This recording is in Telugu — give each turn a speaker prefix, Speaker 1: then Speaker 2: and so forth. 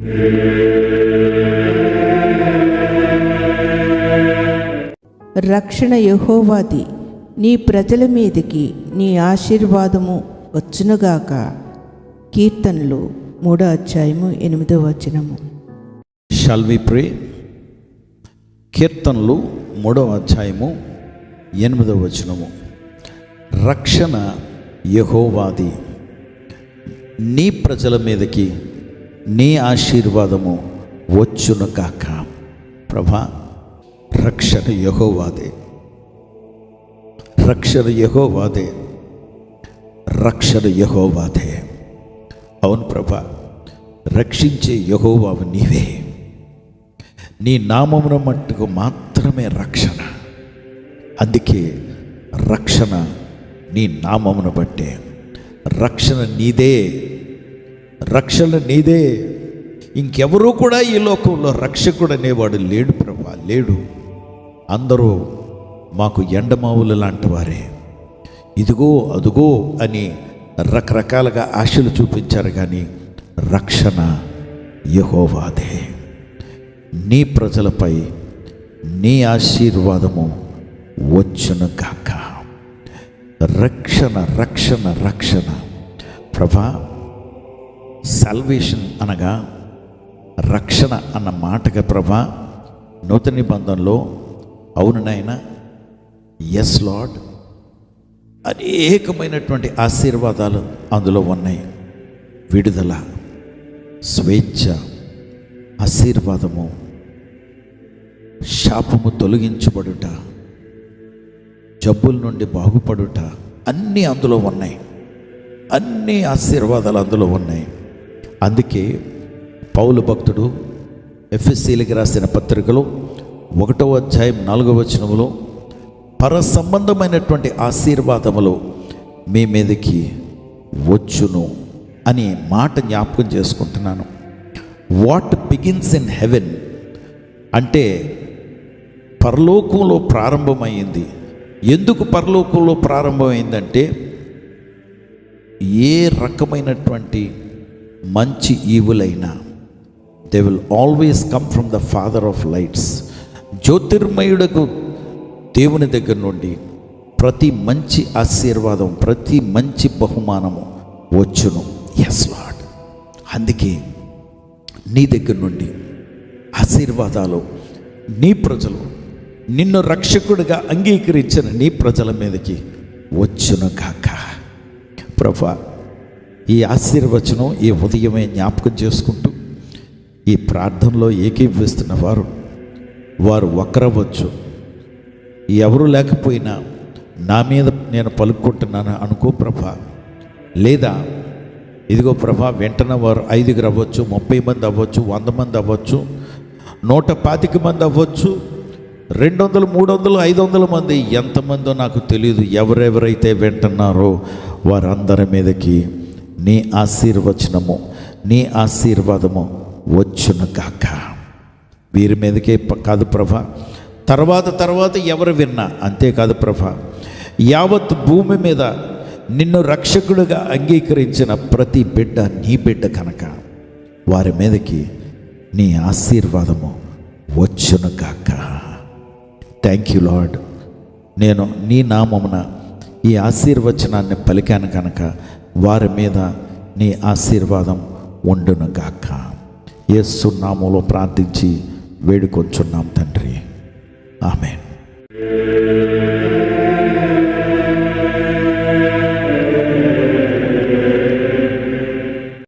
Speaker 1: రక్షణ యహోవాది నీ ప్రజల మీదకి నీ ఆశీర్వాదము వచ్చునుగాక. కీర్తనలు మూడో అధ్యాయము ఎనిమిదో వచనము.
Speaker 2: షాల్ వి ప్రే కీర్తనలు మూడవ అధ్యాయము ఎనిమిదవ వచనము. రక్షణ యహోవాది నీ ప్రజల మీదకి నీ ఆశీర్వాదము వచ్చును కాక ప్రభా రక్షణ యహోవాదే. రక్షణ యహోవాదే. రక్షణ యహోవాదే. అవును ప్రభా రక్షించే యహోవావు నీవే. నీ నామమున మట్టుకు మాత్రమే రక్షణ. అందుకే రక్షణ నీ నామమును బట్టే. రక్షణ నీదే. రక్షణ నీదే. ఇంకెవరూ కూడా ఈ లోకంలో రక్షకుడు అనేవాడు లేడు ప్రభా లేడు. అందరూ మాకు ఎండమావులు లాంటి వారే. ఇదిగో అదుగో అని రకరకాలుగా ఆశలు చూపించారు కానీ రక్షణ యహోవాదే. నీ ప్రజలపై నీ ఆశీర్వాదము వచ్చును గాక. రక్షణ రక్షణ రక్షణ. ప్రభా సల్వేషన్ అనగా రక్షణ అన్న మాటగా ప్రభా నూతన నిబంధనలో అవును నాయన ఎస్ లాడ్ అనేకమైనటువంటి ఆశీర్వాదాలు అందులో ఉన్నాయి. విడుదల స్వేచ్ఛ ఆశీర్వాదము శాపము తొలగించబడుట జబ్బుల నుండి బాగుపడుట అన్నీ అందులో ఉన్నాయి. అన్ని ఆశీర్వాదాలు అందులో ఉన్నాయి. అందుకే పౌలు భక్తుడు ఎఫ్ఎస్సీలకి రాసిన పత్రికలో ఒకటవ అధ్యాయం నాలుగవ వచనంలో పర సంబంధమైనటువంటి ఆశీర్వాదములు మీ మీదకి వచ్చును అని మాట జ్ఞాపకం చేసుకుంటున్నాను. వాట్ బిగిన్స్ ఇన్ హెవెన్ అంటే పరలోకంలో ప్రారంభమైంది. ఎందుకు పరలోకంలో ప్రారంభమైందంటే ఏ రకమైనటువంటి మంచి ఈవులైనా they will always come from the father of lights జ్యోతిర్మయుడకు దేవుని దగ్గర నుండి ప్రతి మంచి ఆశీర్వాదం ప్రతి మంచి బహుమానము వచ్చును. ఎస్ లాడ్ అందుకే నీ దగ్గర నుండి ఆశీర్వాదాలు నీ ప్రజలు నిన్ను రక్షకుడిగా అంగీకరించిన నీ ప్రజల మీదకి వచ్చును కాక ప్రభా ఈ ఆశీర్వచనం ఈ ఉదయమే జ్ఞాపకం చేసుకుంటూ ఈ ప్రార్థనలో ఏకీభవిస్తున్న వారు వారు ఒకరవచ్చు ఎవరు లేకపోయినా నా మీద నేను పలుకుంటున్నాను అనుకో ప్రభా. లేదా ఇదిగో ప్రభా వెంటనే వారు ఐదుగురు అవ్వచ్చు ముప్పై మంది అవ్వచ్చు వంద మంది అవ్వచ్చు నూట పాతిక మంది అవ్వచ్చు రెండు వందలు మూడు వందలు ఐదు వందల మంది ఎంతమందో నాకు తెలియదు ఎవరెవరైతే వింటున్నారో వారందరి మీదకి నీ ఆశీర్వచనము నీ ఆశీర్వాదము వచ్చును కాక వీరి మీదకే ప- కాదు ప్రభ తర్వాత తర్వాత ఎవరు విన్నా అంతేకాదు ప్రభ యావత్ భూమి మీద నిన్ను రక్షకుడుగా అంగీకరించిన ప్రతి బిడ్డ నీ బిడ్డ కనుక వారి మీదకి నీ ఆశీర్వాదము వచ్చును కాక థ్యాంక్ యూ లాడ్ నేను నీ నామమున ఈ ఆశీర్వచనాన్ని పలికాను కనుక వారి మీద నీ ఆశీర్వాదం ఉండును గాక. యేసు నామంలో ప్రార్థించి వేడుకొచ్చున్నాం తండ్రి. ఆమెన్.